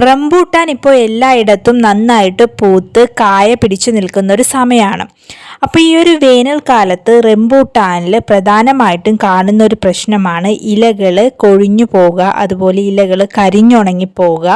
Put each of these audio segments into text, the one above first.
Rambutan ഇപ്പോൾ എല്ലായിടത്തും നന്നായിട്ട് പൂത്ത് കായ പിടിച്ചു നിൽക്കുന്ന ഒരു സമയമാണ് അപ്പോൾ ഈ ഒരു വേനൽക്കാലത്ത് റംബൂട്ടാനിൽ പ്രധാനമായിട്ടും കാണുന്ന ഒരു പ്രശ്നമാണ് ഇലകൾ കൊഴിഞ്ഞു പോകുക അതുപോലെ ഇലകൾ കരിഞ്ഞുണങ്ങി പോവുക.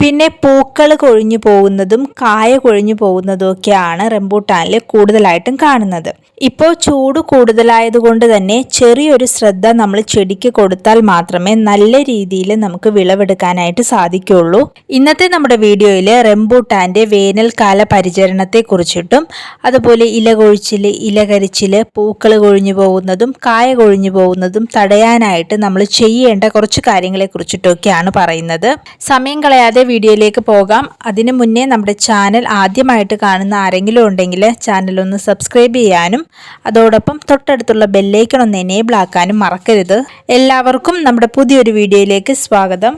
പിന്നെ പൂക്കൾ കൊഴിഞ്ഞു പോകുന്നതും കായ കൊഴിഞ്ഞു പോകുന്നതും ഒക്കെയാണ് റംബൂട്ടാനിൽ കൂടുതലായിട്ടും കാണുന്നത്. ഇപ്പോൾ ചൂട് കൂടുതലായതുകൊണ്ട് തന്നെ ചെറിയൊരു ശ്രദ്ധ നമ്മൾ ചെടിക്ക് കൊടുത്താൽ മാത്രമേ നല്ല രീതിയിൽ നമുക്ക് വിളവെടുക്കാനായിട്ട് സാധിക്കുള്ളൂ ഇന്നത്തെ നമ്മുടെ വീഡിയോയിൽ റെമ്പൂട്ടാന്റെ വേനൽക്കാല പരിചരണത്തെ കുറിച്ചിട്ടും അതുപോലെ ഇല കൊഴിച്ചിൽ ഇല കരിച്ചിൽ പൂക്കൾ കൊഴിഞ്ഞു പോകുന്നതും കായ കൊഴിഞ്ഞു പോകുന്നതും തടയാനായിട്ട് നമ്മൾ ചെയ്യേണ്ട കുറച്ച് കാര്യങ്ങളെ കുറിച്ചിട്ടൊക്കെയാണ് പറയുന്നത്. സമയം കളയാതെ വീഡിയോയിലേക്ക് പോകാം. അതിനു മുന്നേ നമ്മുടെ ചാനൽ ആദ്യമായിട്ട് കാണുന്ന ആരെങ്കിലും ഉണ്ടെങ്കിൽ ചാനൽ ഒന്ന് സബ്സ്ക്രൈബ് ചെയ്യാനും അതോടൊപ്പം തൊട്ടടുത്തുള്ള ബെല്ലൈക്കൺ ഒന്ന് എനേബിൾ ആക്കാനും മറക്കരുത്. എല്ലാവർക്കും നമ്മുടെ പുതിയൊരു വീഡിയോയിലേക്ക് സ്വാഗതം.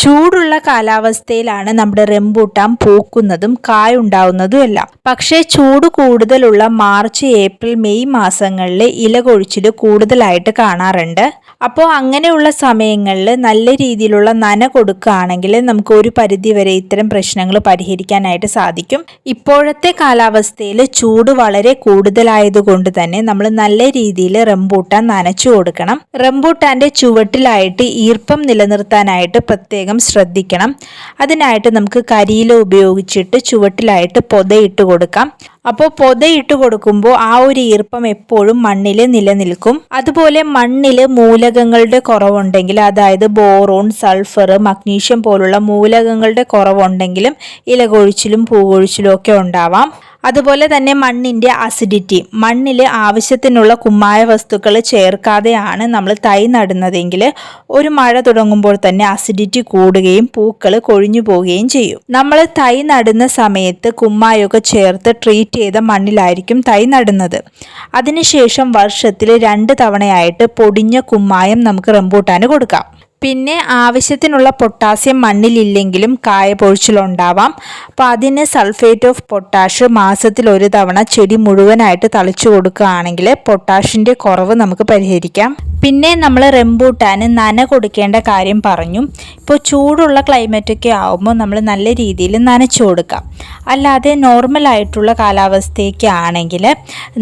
ചൂടുള്ള കാലാവസ്ഥയിലാണ് നമ്മുടെ റെമ്പൂട്ടാൻ പൂക്കുന്നതും കായുണ്ടാവുന്നതും എല്ലാം. പക്ഷേ ചൂട് കൂടുതലുള്ള മാർച്ച് ഏപ്രിൽ മെയ് മാസങ്ങളിൽ ഇല കൊഴിച്ചിൽ കൂടുതലായിട്ട് കാണാറുണ്ട്. അപ്പോൾ അങ്ങനെയുള്ള സമയങ്ങളിൽ നല്ല രീതിയിലുള്ള നന കൊടുക്കുകയാണെങ്കിൽ നമുക്ക് ഒരു പരിധിവരെ ഇത്തരം പ്രശ്നങ്ങൾ പരിഹരിക്കാനായിട്ട് സാധിക്കും. ഇപ്പോഴത്തെ കാലാവസ്ഥയിൽ ചൂട് വളരെ കൂടുതലായതുകൊണ്ട് തന്നെ നമ്മൾ നല്ല രീതിയിൽ റംബൂട്ടാൻ നനച്ചു കൊടുക്കണം. റംബൂട്ടാന്റെ ചുവട്ടിലായിട്ട് ഈർപ്പം നിലനിർത്താനായിട്ട് പ്രത്യേകം ശ്രദ്ധിക്കണം. അതിനായിട്ട് നമുക്ക് കരിയില ഉപയോഗിച്ചിട്ട് ചുവട്ടിലായിട്ട് പൊതയിട്ട് കൊടുക്കാം. അപ്പോൾ പൊതയിട്ട് കൊടുക്കുമ്പോൾ ആ ഒരു ഈർപ്പം എപ്പോഴും മണ്ണിൽ നിലനിൽക്കും. അതുപോലെ മണ്ണിൽ മൂലകങ്ങളുടെ കുറവുണ്ടെങ്കിൽ അതായത് ബോറോൺ സൾഫർ മഗ്നീഷ്യം പോലുള്ള മൂലകങ്ങളുടെ കുറവുണ്ടെങ്കിലും ഇലകൊഴിച്ചിലും പൂകൊഴിച്ചിലും ഒക്കെ ഉണ്ടാവാം. അതുപോലെ തന്നെ മണ്ണിന്റെ അസിഡിറ്റി മണ്ണിൽ ആവശ്യത്തിനുള്ള കുമ്മായ വസ്തുക്കൾ ചേർക്കാതെയാണ് നമ്മൾ തൈ നടുന്നതെങ്കിൽ ഒരു മഴ തുടങ്ങുമ്പോൾ തന്നെ അസിഡിറ്റി കൂടുകയും പൂക്കൾ കൊഴിഞ്ഞു പോവുകയും ചെയ്യും. നമ്മൾ തൈ നടുന്ന സമയത്ത് കുമ്മായൊക്കെ ചേർത്ത് ട്രീറ്റ് ചെയ്ത മണ്ണിലായിരിക്കും തൈ നടുന്നത്. അതിനുശേഷം വർഷത്തിൽ രണ്ട് തവണയായിട്ട് പൊടിഞ്ഞ കുമ്മായം നമുക്ക് റംബൂട്ടാന് കൊടുക്കാം. പിന്നെ ആവശ്യത്തിനുള്ള പൊട്ടാസ്യം മണ്ണിലില്ലെങ്കിലും കായ പൊഴിച്ചിലുണ്ടാവാം അപ്പോൾ അതിന് സൾഫേറ്റ് ഓഫ് പൊട്ടാഷ് മാസത്തിൽ ഒരു തവണ ചെടി മുഴുവനായിട്ട് തളിച്ചു കൊടുക്കുകയാണെങ്കിൽ പൊട്ടാഷിന്റെ കുറവ് നമുക്ക് പരിഹരിക്കാം. പിന്നെ നമ്മൾ റെമ്പൂട്ടാന് നന കൊടുക്കേണ്ട കാര്യം പറഞ്ഞു. ഇപ്പോൾ ചൂടുള്ള ക്ലൈമറ്റൊക്കെ ആകുമ്പോൾ നമ്മൾ നല്ല രീതിയിൽ നനച്ചു കൊടുക്കാം. അല്ലാതെ നോർമൽ ആയിട്ടുള്ള കാലാവസ്ഥയൊക്കെ ആണെങ്കിൽ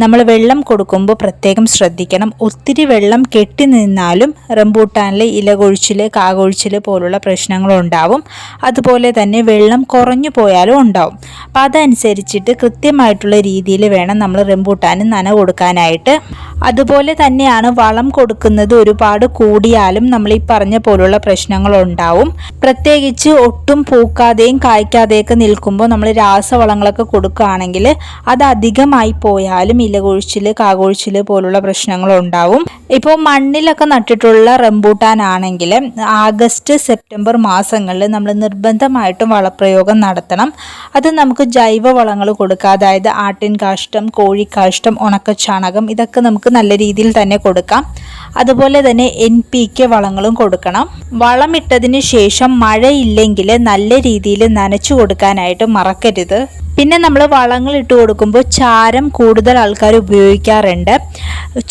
നമ്മൾ വെള്ളം കൊടുക്കുമ്പോൾ പ്രത്യേകം ശ്രദ്ധിക്കണം. ഒത്തിരി വെള്ളം കെട്ടി നിന്നാലും റെമ്പൂട്ടാനിലെ ഇല കൊഴിച്ചിൽ കാകൊഴിച്ചിൽ പോലുള്ള പ്രശ്നങ്ങളുണ്ടാവും. അതുപോലെ തന്നെ വെള്ളം കുറഞ്ഞു പോയാലും ഉണ്ടാവും. അപ്പോൾ അതനുസരിച്ചിട്ട് കൃത്യമായിട്ടുള്ള രീതിയിൽ വേണം നമ്മൾ റെമ്പൂട്ടാനും നന കൊടുക്കാനായിട്ട്. അതുപോലെ തന്നെയാണ് വളം കൊടുക്കുന്നത് ഒരുപാട് കൂടിയാലും നമ്മൾ ഈ പറഞ്ഞ പോലുള്ള പ്രശ്നങ്ങളുണ്ടാവും. പ്രത്യേകിച്ച് ഒട്ടും പൂക്കാതെയും കായ്ക്കാതെയൊക്കെ നിൽക്കുമ്പോൾ നമ്മൾ രാസവളങ്ങളൊക്കെ കൊടുക്കുകയാണെങ്കിൽ അത് അധികമായി പോയാലും ഇലകൊഴിച്ചിൽ കാകൊഴിച്ചിൽ പോലുള്ള പ്രശ്നങ്ങളുണ്ടാവും. ഇപ്പോൾ മണ്ണിലൊക്കെ നട്ടിട്ടുള്ള റംബൂട്ടാൻ ആണെങ്കിൽ ആഗസ്റ്റ് സെപ്റ്റംബർ മാസങ്ങളിൽ നമ്മൾ നിർബന്ധമായിട്ടും വളപ്രയോഗം നടത്തണം. അത് നമുക്ക് ജൈവ വളങ്ങൾ കൊടുക്കുക. അതായത് ആട്ടിൻ കാഷ്ടം കോഴിക്കാഷ്ടം ഉണക്കച്ചാണകം ഇതൊക്കെ നമുക്ക് നല്ല രീതിയിൽ തന്നെ കൊടുക്കാം. അതുപോലെ തന്നെ എൻ പി കെ വളങ്ങളും കൊടുക്കണം. വളമിട്ടതിന് ശേഷം മഴയില്ലെങ്കിൽ നല്ല രീതിയിൽ നനച്ചു കൊടുക്കാനായിട്ട് മറക്കരുത്. പിന്നെ നമ്മൾ വളങ്ങൾ ഇട്ട് കൊടുക്കുമ്പോൾ ചാരം കൂടുതൽ ആൾക്കാർ ഉപയോഗിക്കാറുണ്ട്.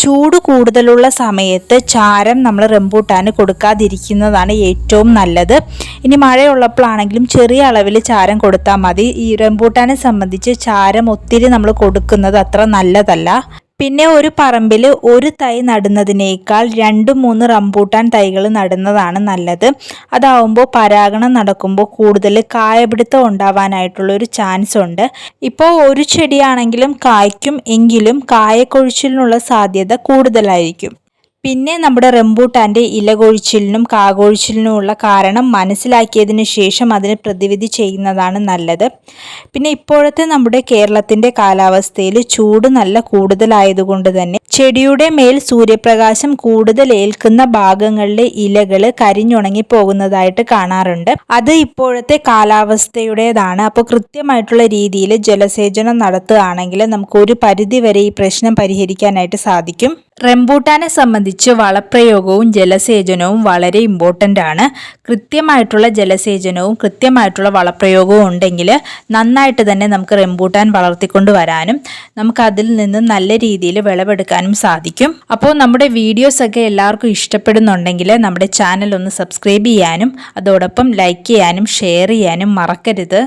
ചൂട് കൂടുതലുള്ള സമയത്ത് ചാരം നമ്മൾ റംബൂട്ടാന് കൊടുക്കാതിരിക്കുന്നതാണ് ഏറ്റവും നല്ലത്. ഇനി മഴയുള്ളപ്പോഴാണെങ്കിലും ചെറിയ അളവിൽ ചാരം കൊടുത്താൽ മതി. ഈ റംബൂട്ടാനെ സംബന്ധിച്ച് ചാരം ഒത്തിരി നമ്മൾ കൊടുക്കുന്നത് അത്ര നല്ലതല്ല. പിന്നെ ഒരു പറമ്പിൽ ഒരു തൈ നടുന്നതിനേക്കാൾ രണ്ട് മൂന്ന് റംബൂട്ടാൻ തൈകൾ നടുന്നതാണ് നല്ലത്. അതാവുമ്പോൾ പരാഗണം നടക്കുമ്പോൾ കൂടുതൽ കായപിടുത്തം ഉണ്ടാവാനായിട്ടുള്ള ഒരു ചാൻസ് ഉണ്ട്. ഇപ്പോൾ ഒരു ചെടിയാണെങ്കിലും കായ്ക്കും എങ്കിലും കായക്കൊഴിച്ചിലിനുള്ള സാധ്യത കൂടുതലായിരിക്കും. പിന്നെ നമ്മുടെ റംബൂട്ടാന്റെ ഇലകൊഴിച്ചിലിനും കാകൊഴിച്ചിലിനുമുള്ള കാരണം മനസ്സിലാക്കിയതിന് ശേഷം അതിന് പ്രതിവിധി ചെയ്യുന്നതാണ് നല്ലത്. പിന്നെ ഇപ്പോഴത്തെ നമ്മുടെ കേരളത്തിന്റെ കാലാവസ്ഥയിൽ ചൂട് നല്ല കൂടുതലായതുകൊണ്ട് തന്നെ ചെടിയുടെ മേൽ സൂര്യപ്രകാശം കൂടുതൽ ഏൽക്കുന്ന ഭാഗങ്ങളിലെ ഇലകൾ കരിഞ്ഞുണങ്ങി പോകുന്നതായിട്ട് കാണാറുണ്ട്. അത് ഇപ്പോഴത്തെ കാലാവസ്ഥയുടേതാണ്. അപ്പോൾ കൃത്യമായിട്ടുള്ള രീതിയിൽ ജലസേചനം നടത്തുകയാണെങ്കിൽ നമുക്ക് ഒരു പരിധി വരെ ഈ പ്രശ്നം പരിഹരിക്കാനായിട്ട് സാധിക്കും. റംബൂട്ടാനെ സംബന്ധിച്ച് വളപ്രയോഗവും ജലസേചനവും വളരെ ഇമ്പോർട്ടന്റ് ആണ്. കൃത്യമായിട്ടുള്ള ജലസേചനവും കൃത്യമായിട്ടുള്ള വളപ്രയോഗവും ഉണ്ടെങ്കിൽ നന്നായിട്ട് തന്നെ നമുക്ക് റംബൂട്ടാൻ വളർത്തിക്കൊണ്ട് വരാനും നമുക്ക് അതിൽ നിന്ന് നല്ല രീതിയിൽ വിളവെടുക്കാനും സാധിക്കും. അപ്പോൾ നമ്മുടെ വീഡിയോസൊക്കെ എല്ലാവർക്കും ഇഷ്ടപ്പെടുന്നുണ്ടെങ്കിൽ നമ്മുടെ ചാനൽ ഒന്ന് സബ്സ്ക്രൈബ് ചെയ്യാനും അതോടൊപ്പം ലൈക്ക് ചെയ്യാനും ഷെയർ ചെയ്യാനും മറക്കരുത്.